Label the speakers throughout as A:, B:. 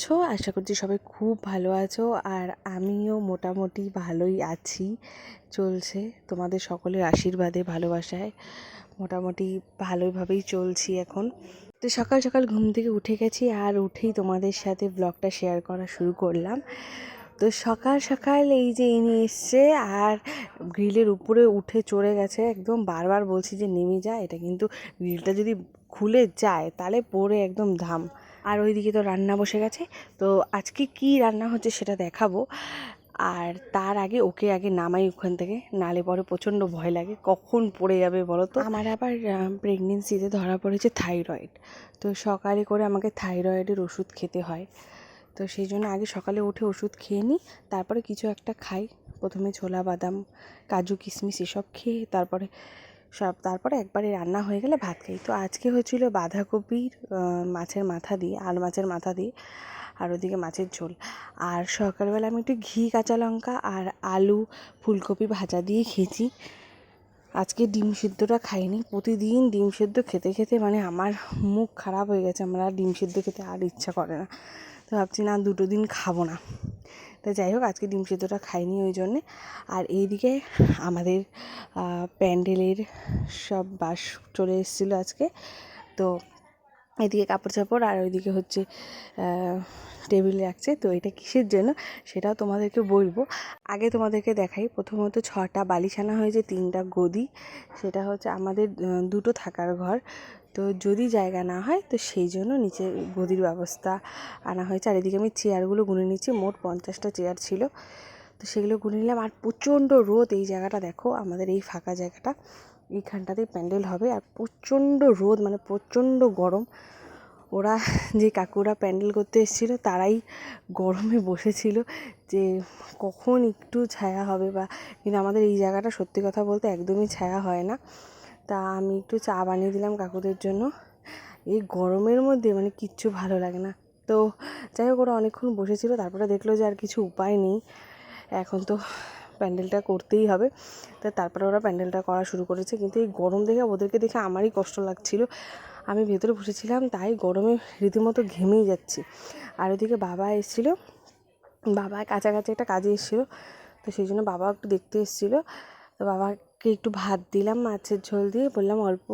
A: আছো আশা করছি সবাই খুব ভালো আছো আর আমিও মোটামুটি ভালোই আছি। চলছে তোমাদের সকলের আশীর্বাদে, ভালোবাসায়। মোটামুটি ভালোইভাবেই চলছি এখন। তো সকাল সকাল ঘুম থেকে উঠে গেছি আর উঠেই তোমাদের সাথে ব্লগটা শেয়ার করা শুরু করলাম। তো সকাল সকাল এই যে ইনি এসছে আর গ্রিলের উপরে উঠে চড়ে গেছে, একদম বারবার বলছি যে নেমে যায় এটা কিন্তু গ্রিলটা যদি খুলে যায় তাহলে পরে একদম ধাম। আর ওইদিকে তো রান্না বসে গেছে। তো আজকে কি রান্না হচ্ছে সেটা দেখাবো। আর তার আগে ওকে আগে নামাই ওখান থেকে, নালে পরে প্রচণ্ড ভয় লাগে। কখন পড়ে যাবে বলো তো? আমার আবার প্রেগনেন্সিতে ধরা পড়েছে থাইরয়েড তো সকালে করে আমাকে থাইরয়েডের ওষুধ খেতে হয়। তো সেই জন্য আগে সকালে উঠে ওষুধ খেয়ে নিই, তারপরে কিছু একটা খাই। প্রথমে ছোলা, বাদাম, কাজু, কিশমিশ এসব খেয়ে, তারপরে সব তারপরে একবারে রান্না হয়ে গেলে ভাত খাই। তো আজকে হয়েছিল বাঁধাকপির মাছের মাথা দিয়ে আর মাছের মাথা দিয়ে আর ওদিকে মাছের ঝোল। আর সকালবেলা আমি একটু ঘি, কাঁচা লঙ্কা আর আলু, ফুলকপি ভাজা দিয়ে খেয়েছি। আজকে ডিম সিদ্ধটা খাইনি। প্রতিদিন ডিম সিদ্ধ খেতে খেতে মানে আমার মুখ খারাপ হয়ে গেছে। আমার আর ডিম সিদ্ধ খেতে আর ইচ্ছা করে না। তো ভাবছি না দুটো দিন খাব না। তো যাই হোক, আজকে ডিম সেদ্ধটা খাইনি ওই জন্যে। আর এইদিকে আমাদের প্যান্ডেলের সব বাস চলে এসেছিল আজকে। তো এদিকে কাপড় চাপড় আর ওইদিকে হচ্ছে টেবিল রাখছে। তো এটা কিসের জন্য সেটাও তোমাদেরকে বলব। আগে তোমাদেরকে দেখাই, প্রথমত ছটা বালিশ আনা হয়েছে, তিনটা গদি। সেটা হচ্ছে আমাদের দুটো থাকার ঘর। তো যদি জায়গা না হয়, তো সেই জন্য নিচে গদির ব্যবস্থা আনা হয়েছে। আর এদিকে আমি চেয়ারগুলো গুনে নিচ্ছি মোট পঞ্চাশটা চেয়ার ছিল। তো সেগুলো গুনে নিলাম। আর প্রচণ্ড রোদ এই জায়গাটা দেখো, আমাদের এই ফাঁকা জায়গাটা। এইখানটাতেই প্যান্ডেল হবে। আর প্রচণ্ড রোদ মানে প্রচণ্ড গরম। ওরা যে কাকুরা প্যান্ডেল করতে এসেছিল, তারাই গরমে বসেছিল যে কখন একটু ছায়া হবে বা, কিন্তু আমাদের এই জায়গাটা সত্যি কথা বলতে একদমই ছায়া হয় না। তা আমি একটু চা বানিয়ে দিলাম কাকুদের জন্য। এই গরমের মধ্যে মানে কিচ্ছু ভালো লাগে না। তো যাই হোক, ওরা অনেকক্ষণ বসেছিল, তারপরে দেখল যে আর কিছু উপায় নেই। এখন তো প্যান্ডেলটা করতেই হবে। তা তারপরে ওরা প্যান্ডেলটা করা শুরু করেছে। কিন্তু এই গরম দেখে, ওদেরকে দেখে আমারই কষ্ট লাগছিল। আমি ভেতরে বসেছিলাম, তাই গরমে রীতিমতো ঘেমেই যাচ্ছি। আর ওদিকে বাবা এসেছিল। বাবা কাছাকাছি একটা কাজে এসেছিল। তো সেই জন্য বাবা একটু দেখতে এসেছিল। তো বাবাকে একটু ভাত দিলাম, মাছের ঝোল দিয়ে বললাম অল্প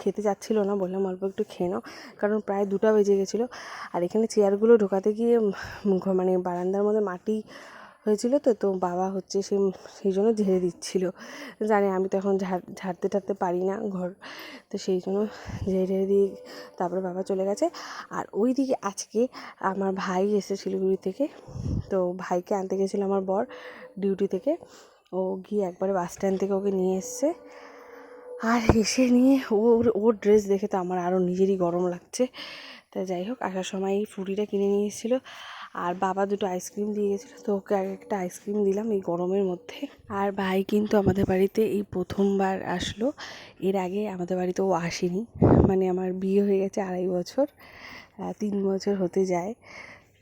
A: খেতে যাচ্ছিল না, বললাম অল্প একটু খেয়ে নাও, কারণ প্রায় দুটা বেজে গেছিল। আর এখানে চেয়ারগুলো ঢোকাতে গিয়ে মানে বারান্দার মধ্যে মাটি হয়েছিল তো তো বাবা হচ্ছে সে সেই জন্য ঝেড়ে দিচ্ছিল। জানে আমি তো এখন ঝাড়, ঝাড়তে টাড়তে পারি না ঘর, তো সেই জন্য ঝেড়ে ঝেড়ে দিয়ে তারপরে বাবা চলে গেছে। আর ওই দিকে আজকে আমার ভাই এসে শিলিগুড়ি থেকে, তো ভাইকে আনতে গেছিল আমার বর ডিউটি থেকে। ও গিয়ে একবারে বাস স্ট্যান্ড থেকে ওকে নিয়ে এসছে। আর এসে নিয়ে ওর ওর ড্রেস দেখে তো আমার আরও নিজেরই গরম লাগছে। তা যাই হোক, আসার সময় এই ফ্রুটিটা কিনে নিয়ে এসেছিল। আর বাবা দুটো আইসক্রিম দিয়ে গেছিল, তো ওকে আগে একটা আইসক্রিম দিলাম এই গরমের মধ্যে। আর ভাই কিন্তু আমাদের বাড়িতে এই প্রথমবার আসলো। এর আগে আমাদের বাড়িতে ও আসেনি। মানে আমার বিয়ে হয়ে গেছে আড়াই বছর তিন বছর হতে যায়।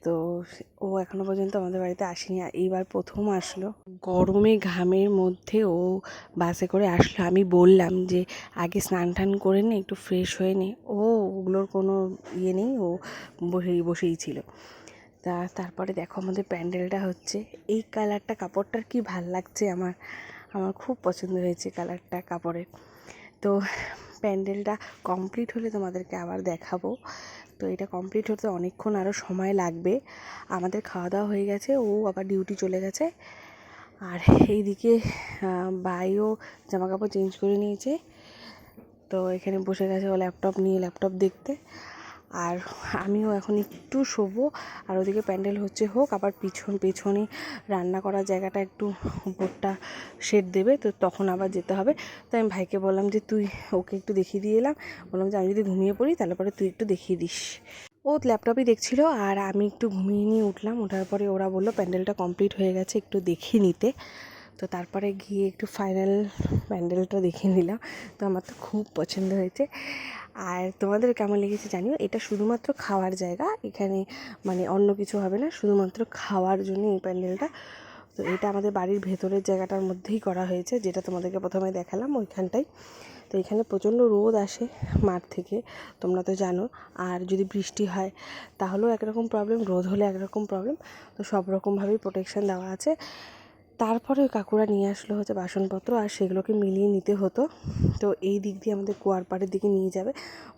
A: তো ও এখনও পর্যন্ত আমাদের বাড়িতে আসেনি। এইবার প্রথম আসলো। গরমে ঘামের মধ্যে ও বাসে করে আসলো। আমি বললাম যে, আগে স্নান টান করে নে, একটু ফ্রেশ হয়ে নে। ও ওগুলোর কোনো ইয়ে নেই, ও বসেই বসেই ছিল। তা তারপরে দেখো আমাদের প্যান্ডেলটা হচ্ছে। এই কালারটা কাপড়টার কি ভালো লাগছে আমার। আমার খুব পছন্দ হয়েছে কালারটা কাপড়ের। তো প্যান্ডেলটা কমপ্লিট হলে তোমাদেরকে আবার দেখাবো। তো এটা কমপ্লিট হতে অনেকক্ষণ আরও সময় লাগবে। আমাদের খাওয়া দাওয়া হয়ে গেছে, ও আবার ডিউটি চলে গেছে। আর এইদিকে বাইও জামা কাপড় চেঞ্জ করে নিয়েছে। তো এখানে বসে গেছে ও ল্যাপটপ নিয়ে ল্যাপটপ দেখতে। আর আমিও এখন একটু শোবো, আর ওদিকে প্যান্ডেল হচ্ছে হোক, আবার পিছন পেছনে রান্না করার জায়গাটা একটু উপরটা শেড দেবে, তো তখন আবার যেতে হবে। তো আমি ভাইকে বললাম যে, তুই ওকে একটু দেখিয়ে দিয়ে এলাম। বললাম যে, আমি যদি ঘুমিয়ে পড়ি, তাহলে পরে তুই একটু দেখিয়ে দিস। ও ল্যাপটপই দেখছিল, আর আমি একটু ঘুমিয়ে নিয়ে উঠলাম। ওঠার পরে ওরা বলল, প্যান্ডেলটা কমপ্লিট হয়ে গেছে, একটু দেখিয়ে নিতে। তো তারপরে গিয়ে একটু ফাইনাল প্যান্ডেলটা দেখে নিলাম। তো আমার তো খুব পছন্দ হয়েছে। আর তোমাদের কেমন লেগেছে জানিও? এটা শুধুমাত্র খাওয়ার জায়গা। এখানে মানে অন্য কিছু হবে না, শুধুমাত্র খাওয়ার জন্য এই প্যান্ডেলটা। তো এটা আমাদের বাড়ির ভেতরের জায়গাটার মধ্যেই করা হয়েছে, যেটা তোমাদেরকে প্রথমে দেখালাম ওইখানটাই। তো এখানে প্রচণ্ড রোদ আসে মাঠ থেকে, তোমরা তো জানো। আর যদি বৃষ্টি হয়, তাহলেও একরকম প্রবলেম রোদ হলে একরকম প্রবলেম তো সব রকমভাবেই প্রোটেকশান দেওয়া আছে। তারপরে কাকুরা নিয়ে আসলো হচ্ছে বাসনপত্র আর সেগুলোকে মিলিয়ে নিতে হতো। তো এই দিক দিয়ে আমাদের কুয়ার পাড়ের দিকে নিয়ে যাবে।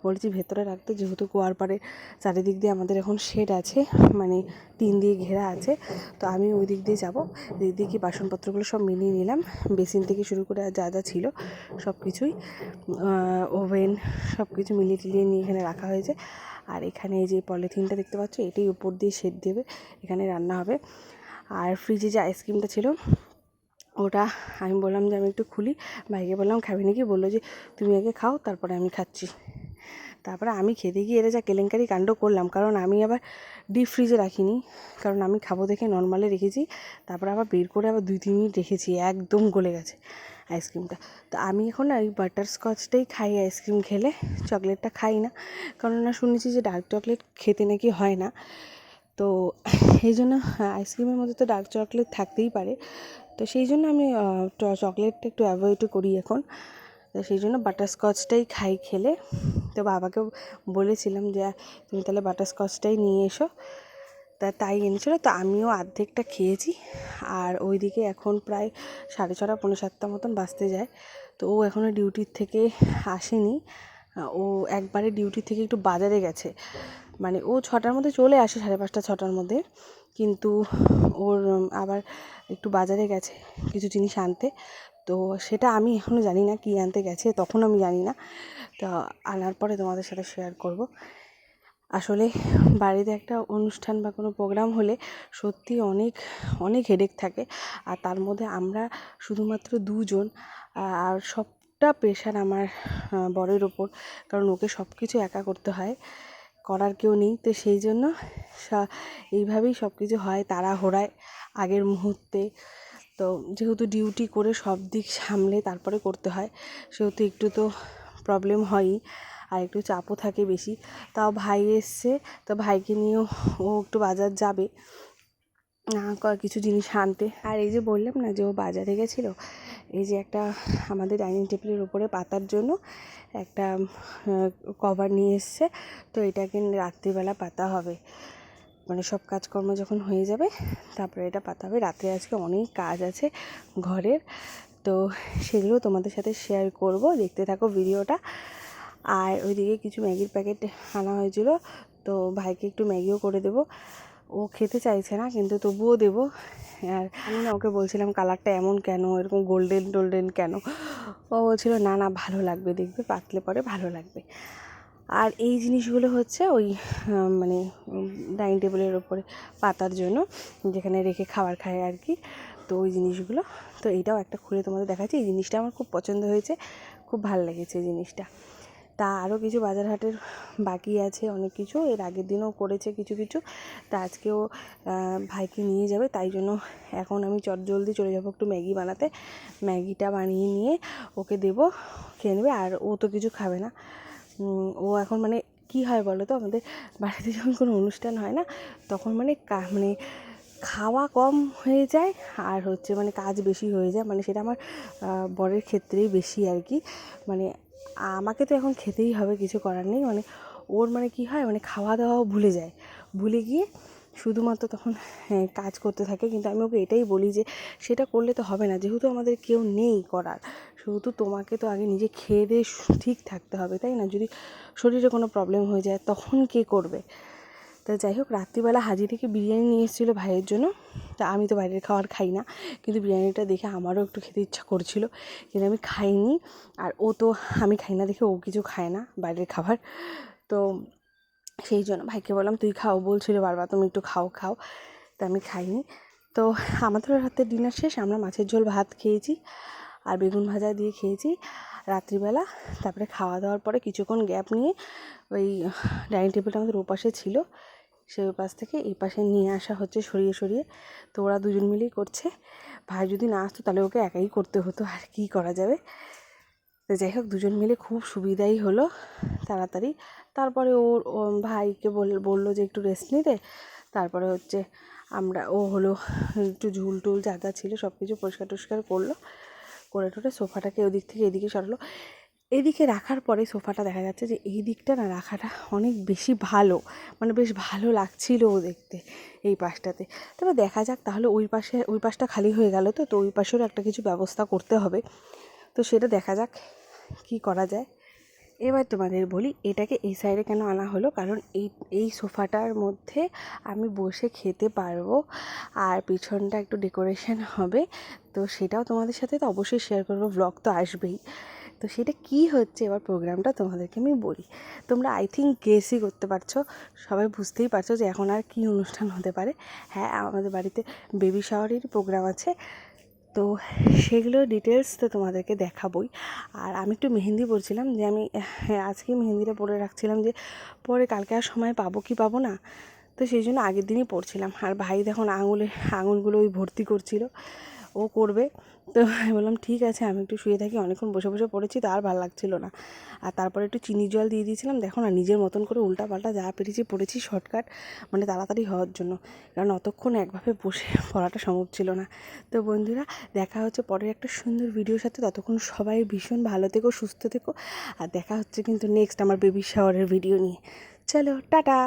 A: বলেছি ভেতরে রাখতে, যেহেতু কুয়ার পাড়ে চারিদিক দিয়ে আমাদের এখন শেড আছে মানে টিন দিয়ে ঘেরা আছে, তো আমি ওই দিক দিয়ে যাব। দিক দিয়ে কি বাসনপত্রগুলো সব মিলিয়ে নিলাম। বেসিন থেকে শুরু করে যা যা ছিল সব কিছুই ওভেন সব কিছু মিলিয়ে টিলিয়ে নিয়ে এখানে রাখা হয়েছে। আর এখানে এই যে পলিথিনটা দেখতে পাচ্ছ, এটাই উপর দিয়ে শেড দেবে। এখানে রান্না হবে। আর ফ্রিজে যে আইসক্রিমটা ছিল, ওটা আমি বললাম যে আমি একটু খুলি। ভাইকে বললাম খাবি নাকি বলল যে, তুমি আগে খাও, তারপরে আমি খাচ্ছি। তারপরে আমি খেতে গিয়ে এরা যা কেলেঙ্কারি কাণ্ড করলাম, কারণ আমি আবার ডিপ ফ্রিজে রাখিনি, কারণ আমি খাব দেখে নর্মালে রেখেছি, তারপরে আবার বের করে আবার দুই, তিন মিনিট রেখেছি, একদম গলে গেছে আইসক্রিমটা তো আমি এখন ওই বাটার স্কচটাই খাই আইসক্রিম খেলে চকলেটটা খাই না কারণ না শুনেছি যে ডার্ক চকলেট খেতে নাকি হয় না। তো এই জন্য আইসক্রিমের মধ্যে তো ডার্ক চকলেট থাকতেই পারে। তো সেই জন্য আমি চকলেটটা একটু অ্যাভয়েড করি এখন। তো সেই জন্য বাটারস্কচটাই খাই খেলে। তো বাবাকেও বলেছিলাম যে, তুমি তাহলে বাটারস্কচটাই নিয়ে এসো। তা তাই এনেছিলো। তো আমিও অর্ধেকটা খেয়েছি। আর ওইদিকে এখন প্রায় সাড়ে ছটা পনেরো সাতটা মতন বাঁচতে যায়। তো ও এখনও ডিউটির থেকে আসেনি। ও একবারে ডিউটি থেকে একটু বাজারে গেছে। মানে ও ছটার মধ্যে চলে আসে সাড়ে পাঁচটা, ছটার মধ্যে। কিন্তু ওর আবার একটু বাজারে গেছে কিছু জিনিস আনতে। তো সেটা আমি এখনও জানি না কী আনতে গেছে, তখন আমি জানি না। তো আনার পরে তোমাদের সাথে শেয়ার করব। আসলে বাড়িতে একটা অনুষ্ঠান বা কোনো প্রোগ্রাম হলে সত্যি অনেক অনেক হেডেক থাকে। আর তার মধ্যে আমরা শুধুমাত্র দুজন, আর সবটা প্রেশার আমার বরের ওপর কারণ ওকে সব কিছু একা করতে হয়, করার কেউ নেই। তো সেই জন্য এইভাবেই সব কিছু হয় তাড়াহুড়ায় আগের মুহূর্তে। তো যেহেতু ডিউটি করে সব দিক সামলে তারপরে করতে হয়, সেহেতু একটু তো প্রবলেম হয়ই আর একটু চাপও থাকে বেশি। তাও ভাই এসছে, তো ভাইকে নিয়েও ও একটু বাজার যাবে। কিছু জিনিস আনতে। আর এই যে বললাম না যে ও বাজারে গেছিল, এই যে একটা আমাদের ডাইনিং টেবিলের উপরে পাতার জন্য একটা কভার নিয়ে এসছে, তো এটা এটাকে রাত্রিবেলা পাতা হবে। মানে সব কাজকর্ম যখন হয়ে যাবে, তারপরে এটা পাতা হবে। রাতে আজকে অনেক কাজ আছে ঘরের, তো সেগুলো তোমাদের সাথে শেয়ার করব। দেখতে থাকো ভিডিওটা। আর ওইদিকে কিছু ম্যাগির প্যাকেট আনা হয়েছিল, তো ভাইকে একটু ম্যাগিও করে দেবো। ও খেতে চাইছে না, কিন্তু তবুও দেবো। আর আমি না ওকে বলছিলাম, কালারটা এমন কেন? এরকম গোল্ডেন টোল্ডেন কেন? ও বলছিল, না না, ভালো লাগবে, দেখবে, পাতলে পরে ভালো লাগবে। আর এই জিনিসগুলো হচ্ছে ওই মানে ডাইনিং টেবিলের ওপরে পাতার জন্য, যেখানে রেখে খাবার খায় আর কি। তো ওই জিনিসগুলো, তো এইটাও একটা খুলে তোমাদের দেখাচ্ছি। এই জিনিসটা আমার খুব পছন্দ হয়েছে, খুব ভালো লেগেছে এই জিনিসটা। তা আরও কিছু বাজার হাটের বাকি আছে, অনেক কিছু। এর আগের দিনও করেছে কিছু কিছু। তা আজকেও ভাইকে নিয়ে যাবে, তাই জন্য এখন আমি চট জলদি চলে যাব একটু ম্যাগি বানাতে। ম্যাগিটা বানিয়ে নিয়ে ওকে দেবো, খেয়ে নেবে, আর ও তো কিছু খাবে না। ও এখন মানে কী হয় বলো তো আমাদের বাড়িতে যখন কোনো অনুষ্ঠান হয় না, তখন মানে মানে খাওয়া কম হয়ে যায়, আর হচ্ছে মানে কাজ বেশি হয়ে যায়। মানে সেটা আমার বরের ক্ষেত্রেই বেশি আর কি। মানে আমাকে তো এখন খেতেই হবে কিছু করার নেই। মানে ওর মানে কী হয় মানে খাওয়া দাওয়াও ভুলে যায়। ভুলে গিয়ে শুধুমাত্র তখন হ্যাঁ, কাজ করতে থাকে। কিন্তু আমি ওকে এটাই বলি যে সেটা করলে তো হবে না। যেহেতু আমাদের কেউ নেই করার শুধু তোমাকে তো আগে নিজে খেয়ে দিয়ে ঠিক থাকতে হবে তাই না? যদি শরীরে কোনো প্রবলেম হয়ে যায় তখন কে করবে? তা যাই হোক, রাত্রিবেলা হাজি থেকে বিরিয়ানি নিয়ে এসেছিল ভাইয়ের জন্য। তা আমি তো বাইরের খাবার খাই না, কিন্তু বিরিয়ানিটা দেখে আমারও একটু খেতে ইচ্ছা করছিল, কিন্তু আমি খাইনি। আর ও তো আমি খাই না দেখে ও কিছু খায় না বাইরের খাবার। তো সেই জন্য ভাইকে বললাম, তুই খাও। বলছিল, বারবার তুমি একটু খাও খাও। তা আমি খাইনি। তো আমাদের রাতে ডিনার শেষ, আমরা মাছের ঝোল ভাত খেয়েছি আর বেগুন ভাজা দিয়ে খেয়েছি রাত্রিবেলা। তারপরে খাওয়া দাওয়ার পরে কিছুক্ষণ গ্যাপ নিয়ে ওই ডাইনিং টেবিলটা আমাদের ওপাশে ছিল। সেই পাশ থেকে এই পাশে নিয়ে আসা হচ্ছে সরিয়ে সরিয়ে। তো ওরা দুজন মিলেই করছে। ভাই যদি না আসতো তাহলে ওকে একাই করতে হতো। আর কী করা যাবে? তো যাই হোক, দুজন মিলে খুব সুবিধাই হলো তাড়াতাড়ি। তারপরে ওর ভাইকে বল, বলল যে একটু রেস্ট নিতে। তারপরে হচ্ছে আমরা, ও হলো একটু ঝুল টুল যা যা ছিল সব কিছু পরিষ্কার টরিষ্কার করল। করে টোরে সোফাটাকে ওদিক থেকে এদিকে সরালো। এদিকে রাখার পরে সোফাটা দেখা যাচ্ছে যে এই দিকটা না রাখাটা অনেক বেশি ভালো। মানে বেশ ভালো লাগছিলও দেখতে এই পাশটাতে। তবে দেখা যাক তাহলে ওই পাশে, ওই পাশটা খালি হয়ে গেল তো তো ওই পাশেরও একটা কিছু ব্যবস্থা করতে হবে। তো সেটা দেখা যাক কি করা যায়। এবার তোমাদের বলি, এটাকে এই সাইডে কেন আনা হলো? কারণ এই এই সোফাটার মধ্যে আমি বসে খেতে পারব আর পিছনটা একটু ডেকোরেশন হবে। তো সেটাও তোমাদের সাথে তো অবশ্যই শেয়ার করব ব্লগ তো আসবেই। তো সেটা কি হচ্ছে এবার প্রোগ্রামটা তোমাদেরকে আমি বলি। তোমরা আই থিঙ্ক গেসই করতে পারছ, সবাই বুঝতেই পারছ যে এখন আর কী অনুষ্ঠান হতে পারে। হ্যাঁ আমাদের বাড়িতে বেবি শাওয়ারেরই প্রোগ্রাম আছে, তো সেগুলো ডিটেলস তো তোমাদেরকে দেখাবই। আর আমি একটু মেহেন্দি পরছিলাম যে আমি হ্যাঁ আজকেই মেহেন্দিটা পরে রাখছিলাম যে পরে কালকে আর সময় পাবো কি পাবো না, তো সেই জন্য আগের দিনই পড়ছিলাম। আর ভাই দেখুন আঙুলে, আঙুলগুলো ওই ভর্তি করছিল। ও করবে। তো আমি বললাম, ঠিক আছে, আমি একটু শুয়ে থাকি, অনেকক্ষণ বসে বসে পড়েছি, তো আর ভালো লাগছিল না। আর তারপরে একটু চিনি জল দিয়ে দিয়েছিলাম। দেখো না, নিজের মতন করে উল্টা পাল্টা যা পেরেছি, পড়েছি শর্টকাট মানে তাড়াতাড়ি হওয়ার জন্য। কারণ অতক্ষণ একভাবে বসে পড়াটা সম্ভব ছিল না। তো বন্ধুরা, দেখা হচ্ছে পরের একটা সুন্দর ভিডিওর সাথে। ততক্ষণ সবাই ভীষণ ভালো থেকো, সুস্থ থেকো। আর দেখা হচ্ছে কিন্তু নেক্সট আমার বেবি শাওয়ারের ভিডিও নিয়ে। চলো, টাটা!